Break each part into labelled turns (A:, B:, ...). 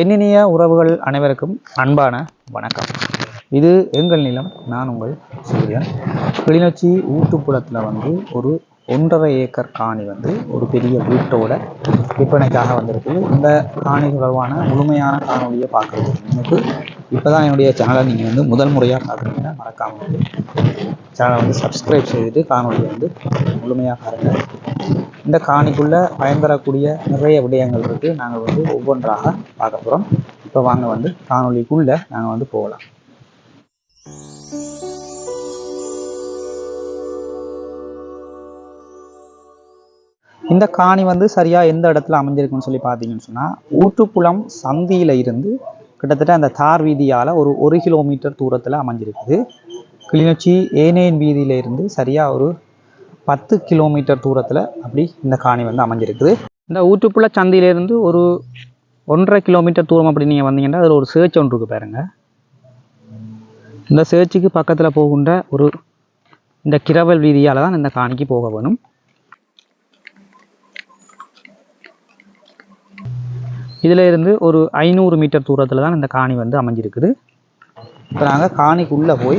A: என்னினிய உறவுகள் அனைவருக்கும் அன்பான வணக்கம். இது எங்கள் நிலம் நான் உங்கள் சூரியன். கிளிநொச்சி ஊட்டுப்புறத்தில் வந்து ஒரு ஒன்றரை ஏக்கர் காணி வந்து ஒரு பெரிய வீட்டோட விற்பனைக்காக வந்திருக்கு. இந்த காணி தொடர்பான முழுமையான காணொலியை பார்க்குறது எனக்கு இப்போ தான் என்னுடைய சேனலை நீங்கள் வந்து முதல் முறையாக பார்க்குறீங்கன்னா மறக்காமல் வந்து சேனலை வந்து சப்ஸ்கிரைப் செய்துட்டு காணொலியை வந்து முழுமையாக பாருங்கள் இந்த காணிக்குள்ளே பயன் தரக்கூடிய நிறைய விடயங்கள் இருக்குது நாங்கள் வந்து ஒவ்வொன்றாக பார்க்க போகிறோம் இப்போ வாங்க வந்து காணொலிக்குள்ளே நாங்கள் வந்து போகலாம். இந்த காணி வந்து சரியாக எந்த இடத்துல அமைஞ்சிருக்குன்னு சொல்லி பார்த்தீங்கன்னு சொன்னால் ஊட்டுக்குளம் சந்தியில் இருந்து கிட்டத்தட்ட அந்த தார் வீதியால் ஒரு ஒரு கிலோமீட்டர் தூரத்தில் அமைஞ்சிருக்குது. கிளிநொச்சி ஏனேன் வீதியில இருந்து சரியாக ஒரு பத்து கிலோமீட்டர் தூரத்தில் அப்படி இந்த காணி வந்து அமைஞ்சிருக்குது. இந்த ஊற்றுப்புள்ள சந்தையிலேருந்து ஒரு ஒன்றரை கிலோமீட்டர் தூரம் அப்படி நீங்கள் வந்தீங்கன்னா அதில் ஒரு சேர்ச் ஒன்று இருக்கு பாருங்க. இந்த சேர்ச்சுக்கு பக்கத்தில் போகின்ற ஒரு இந்த கிரவல் வீதியால் தான் இந்த காணிக்கு போக வேணும். இதில் இருந்து ஒரு ஐநூறு மீட்டர் தூரத்தில் தான் இந்த காணி வந்து அமைஞ்சிருக்குது. இப்போ நாங்கள் காணிக்குள்ளே போய்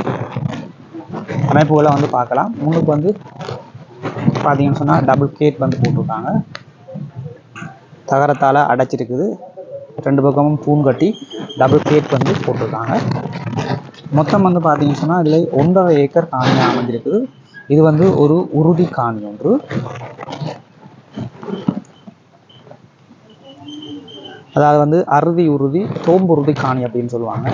A: அமைப்புகளை வந்து பார்க்கலாம். முன்னுக்கு வந்து பார்த்தீங்கன்னு சொன்னால் டபுள் கேட் வந்து போட்டிருக்காங்க. தகரத்தால் அடைச்சிருக்குது. ரெண்டு பக்கமும் தூண் கட்டி டபுள் கேட் வந்து போட்டிருக்காங்க. மொத்தம் வந்து பார்த்தீங்கன்னு சொன்னால் இதில் ஒன்றரை ஏக்கர் காணியாக அமைஞ்சிருக்குது. இது வந்து ஒரு உறுதி காணி ஒன்று. அதாவது வந்து அறுதி உறுதி தோம்புறுதி காணி அப்படின்னு சொல்லுவாங்க.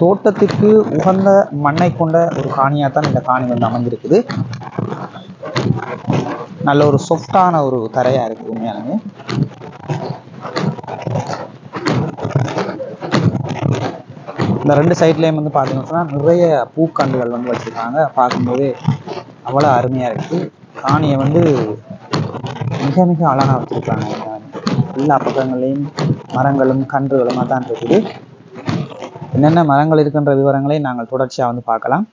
A: தோட்டத்துக்கு உகந்த மண்ணை கொண்ட ஒரு காணியாக தான் இந்த காணி வந்து அமைஞ்சிருக்குது நல்ல ஒரு சொஃப்டான ஒரு தரையா இருக்கு உண்மையாலுமே. இந்த ரெண்டு சைட்லேயும் வந்து பார்த்தீங்கன்னா நிறைய பூக்கண்டுகள் வந்து வச்சுருக்காங்க. பார்க்கும்போது அவ்வளோ அருமையாக இருக்குது காணியை வந்து மிக மிக அழகாக வச்சுருக்காங்க. எல்லா பக்கங்களையும் மரங்களும் கன்றுகளுமாக தான் இருக்குது. என்னென்ன மரங்கள் இருக்கின்ற விவரங்களை நாங்கள் தொடர்ச்சியாக வந்து பார்க்கலாம்.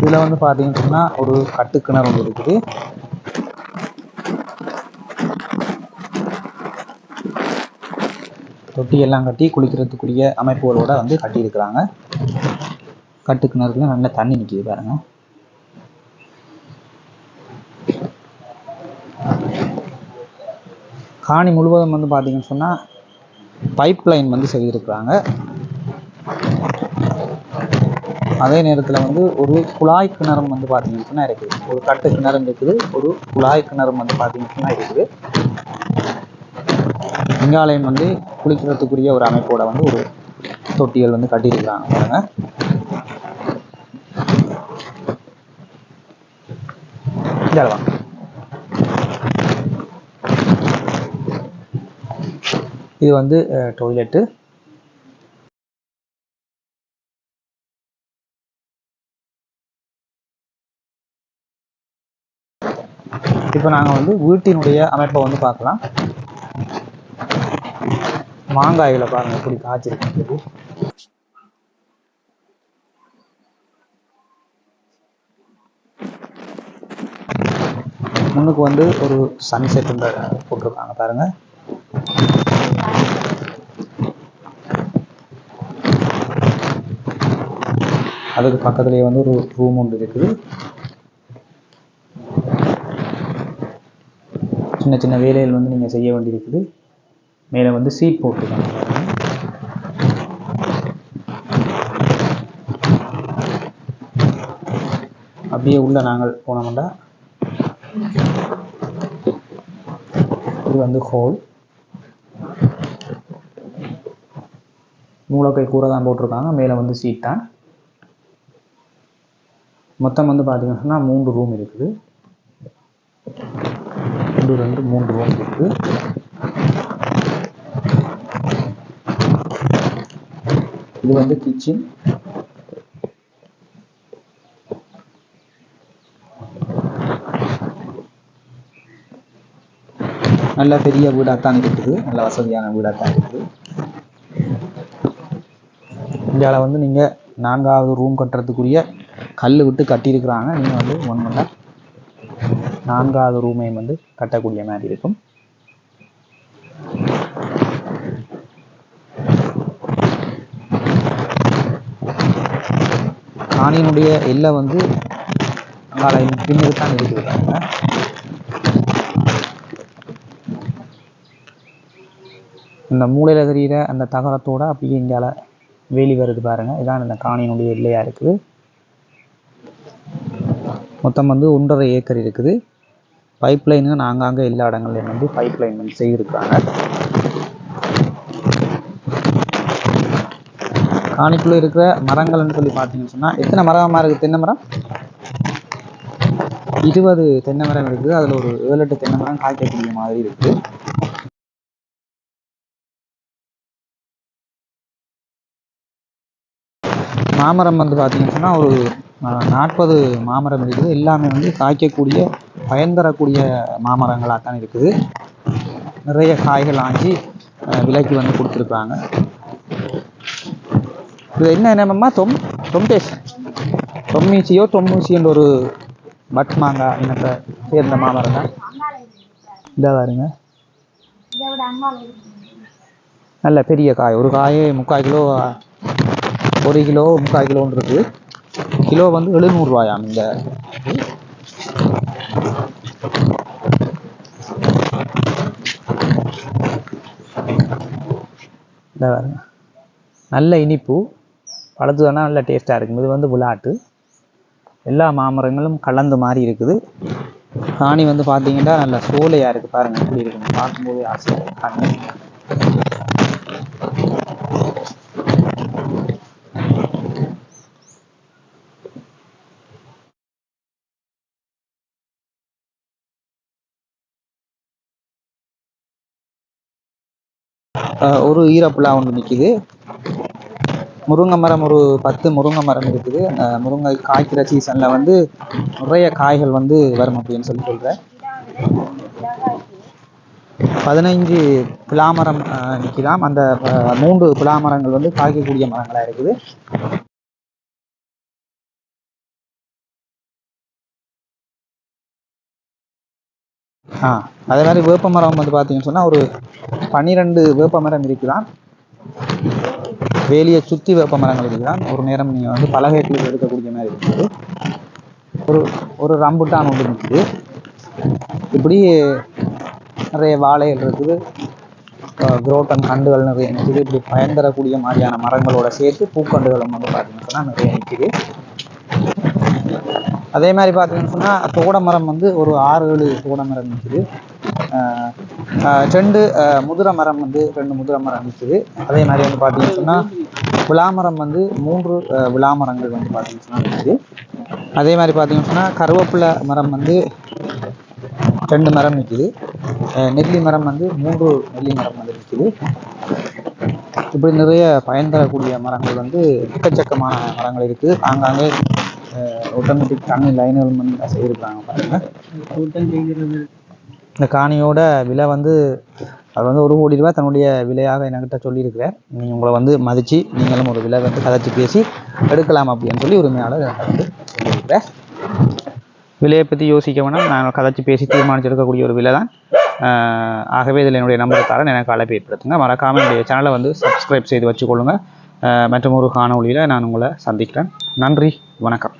A: இதில் வந்து பார்த்தீங்கன்னா ஒரு கட்டுக்கிணறு ஒன்று இருக்குது. தொட்டி எல்லாம் கட்டி குளிக்கிறதுக்குரிய அமைப்புகளோட வந்து கட்டியிருக்கிறாங்க. கட்டுக்கிணறுல நல்ல தண்ணி நிற்கிது பாருங்க. காணி முழுவதும் வந்து பார்த்தீங்கன்னு சொன்னால் பைப் லைன் வந்து செய்திருக்கிறாங்க. அதே நேரத்தில் வந்து ஒரு குழாய் கிணறும் வந்து பார்த்தீங்கன்னு சொன்னால் இருக்குது. ஒரு கட்டு கிணறும் இருக்குது ஒரு குழாய் கிணறும் வந்து பார்த்தீங்கன்னு சொன்னால் இருக்குது. இங்காலயம் வந்து குளிக்கிறதுக்குரிய ஒரு அமைப்போட வந்து ஒரு தொட்டிகள் வந்து கட்டியிருக்கிறாங்க பாருங்க. இந்தால இது வந்து டொய்லெட்டு இப்போ நாங்கள் வந்து வீட்டினுடைய அமைப்பை வந்து பார்க்கலாம். மாங்காயில் பாருங்க எப்படி காய்ச்சிருக்கு முன்னுக்கு வந்து ஒரு சன்செட் போட்டிருக்காங்க பாருங்க. அதுக்கு பக்கத்துலேயே வந்து ஒரு ரூம் ஒன்று இருக்குது. சின்ன சின்ன வேலைகள் வந்து நீங்கள் செய்ய வேண்டியிருக்குது. மேலே வந்து சீட் போட்டுருக்காங்க. அப்படியே உள்ள நாங்கள் போனோம்னா இது வந்து ஹோல் மூலக்கை கூரை தான் போட்டிருக்காங்க. மேலே வந்து சீட் தான். மொத்தம் வந்து பார்த்தீங்கன்னா சொன்னால் மூன்று ரூம் இருக்குது. ரெண்டு ரெண்டு மூன்று ரூம் இருக்குது. இது வந்து கிச்சன் நல்ல பெரிய வீடாக தான் இருக்குது. நல்ல வசதியான வீடாக தான் இருக்குது. இந்தியாவில் வந்து நீங்கள் நான்காவது ரூம் கட்டுறதுக்குரிய கல் விட்டு கட்டியிருக்கிறாங்க. நீங்கள் வந்து ஒன்றும் நான்காவது ரூமையும் வந்து கட்டக்கூடிய மாதிரி இருக்கும். காணியினுடைய எல்லை வந்து அங்கால பின்னுக்கு தான் இந்த மூலையில் தெரிகிற அந்த தகரத்தோட அப்படியே இங்கால வேலி வருது பாருங்க. இதான் இந்த காணியினுடைய எல்லையா இருக்குது. மொத்தம் வந்து ஒன்றரை ஏக்கர் இருக்குது. பைப் லைனு நாங்காங்க எல்லா இடங்கள்லையும் வந்து பைப் லைன் வந்து செய்திருக்காங்க காணிக்குள்ள இருக்கிற மரங்கள்னு சொல்லி பார்த்தீங்கன்னு சொன்னா எத்தனை மரமா இருக்குது தென்னை மரம்? இருபது தென்னை மரம் இருக்குது. அதுல ஒரு ஏழு எட்டு தென்னை மரம் காய்க்கக்கூடிய மாதிரி இருக்குது மாமரம் வந்து பார்த்தீங்கன்னு சொன்னா ஒரு நாற்பது மாமரம் இருக்குது. எல்லாமே வந்து காய்க்கக்கூடிய பயன் தரக்கூடிய மாமரங்களாக தான் இருக்குது. நிறைய காய்கள் ஆஞ்சி விலைக்கு வந்து கொடுத்துருக்குறாங்க இது என்ன என்னம்மா தொம் தொம்பேஸ் தொம்மீச்சியோ தொம்மூசின்ற ஒரு பட் மாங்காய் இனத்தை சேர்ந்த மாமரம் தான் இதாக பாருங்க. நல்ல பெரிய காய். ஒரு காயே முக்கால் கிலோ ஒரு கிலோ முக்கால் கிலோன்னு இருக்குது கிலோ வந்து எழுநூறுவாயாம் இந்த இந்த நல்ல இனிப்பு பழத்துதானா நல்ல டேஸ்ட்டாக இருக்கும். இது வந்து விளாட்டு. எல்லா மாமரங்களும் கலந்த மாதிரி இருக்குது. காணி வந்து பார்த்தீங்கன்னா நல்ல சோலையாக இருக்குது பாருங்க. எப்படி இருக்குன்னு பார்க்கும்போது ஆசையாக காணி ஒரு ஈரப்புலா ஒன்று நிற்கிது முருங்கை மரம் ஒரு பத்து முருங்கை மரம் இருக்குது. அந்த முருங்கை காய்க்கிற சீசனில் வந்து நிறைய காய்கள் வந்து வரும் அப்படின்னு சொல்லி சொல்கிறேன் பதினைஞ்சு பிலாமரம் நிற்கலாம் அந்த மூன்று பிலாமரங்கள் வந்து காய்க்கக்கூடிய மரங்களாக இருக்குது. ஆ அதே மாதிரி வேப்ப மரம் வந்து பார்த்தீங்கன்னு சொன்னால் ஒரு பன்னிரெண்டு வேப்ப மரம் இருக்குதான் வேலியை சுற்றி வேப்ப மரங்கள் இருக்குதான் ஒரு நேரம் நீங்கள் வந்து பலகைக்குள் எடுக்கக்கூடிய மாதிரி இருக்குது. ஒரு ஒரு ரம்புட்டான் ஒன்று இருக்குது. இப்படி நிறைய வாழைகள் இருக்குது. குரோட்டன் கண்டுகள் நிறைய நிற்குது இப்படி பயன் தரக்கூடிய மாதிரியான மரங்களோட சேர்த்து பூக்கண்டுகளும் வந்து பார்த்தீங்கன்னா நிறைய நிற்குது அதே மாதிரி பார்த்தீங்கன்னு சொன்னால் தோட மரம் வந்து ஒரு ஆறு ஏழு தோட மரம் நிற்குது ரெண்டு முதிர மரம் வந்து ரெண்டு முதிர மரம் இருக்குது. அதே மாதிரி வந்து பார்த்தீங்கன்னு சொன்னால் விளாமரம் வந்து மூன்று விளாமரங்கள் வந்து பார்த்தீங்கன்னு சொன்னால் அதே மாதிரி பார்த்தீங்கன்னு சொன்னால் கருவேப்பிலை மரம் வந்து ரெண்டு மரம் நிற்குது நெல்லி மரம் வந்து மூன்று நெல்லி மரம் வந்து நிற்குது இப்படி நிறைய பயன் தரக்கூடிய மரங்கள் வந்து எக்கச்சக்கமான மரங்கள் இருக்குது. ஆங்காங்கே ஆட்டோமேட்டிக் தண்ணி லைன்கள் வந்து செய்திருக்காங்க பாருங்க. இந்த காணியோட விலை வந்து அவர் வந்து ஒரு கோடி ரூபாய் தன்னுடைய விலையாக என்கிட்ட சொல்லியிருக்கிறார். நீங்கள் உங்களை வந்து மதித்து நீங்களும் ஒரு விலை வந்து கதைச்சி பேசி எடுக்கலாம் அப்படின்னு சொல்லி உரிமையாளர் வந்து சொல்லியிருக்கிறார். விலையை பற்றி யோசிக்க வேணாம். நான் கதைச்சி பேசி தீர்மானிச்சு எடுக்கக்கூடிய ஒரு விலை தான் ஆகவே இதில் என்னுடைய நம்பரை தரேன் எனக்கு அழைப்பு ஏற்படுத்துங்க. மறக்காமல் என்னுடைய சேனலை வந்து சப்ஸ்கிரைப் செய்து வச்சுக்கொள்ளுங்க. ஆஹ் மற்றும் ஒரு காணொளியில் நான் உங்களை சந்திக்கிறேன். நன்றி. வணக்கம்.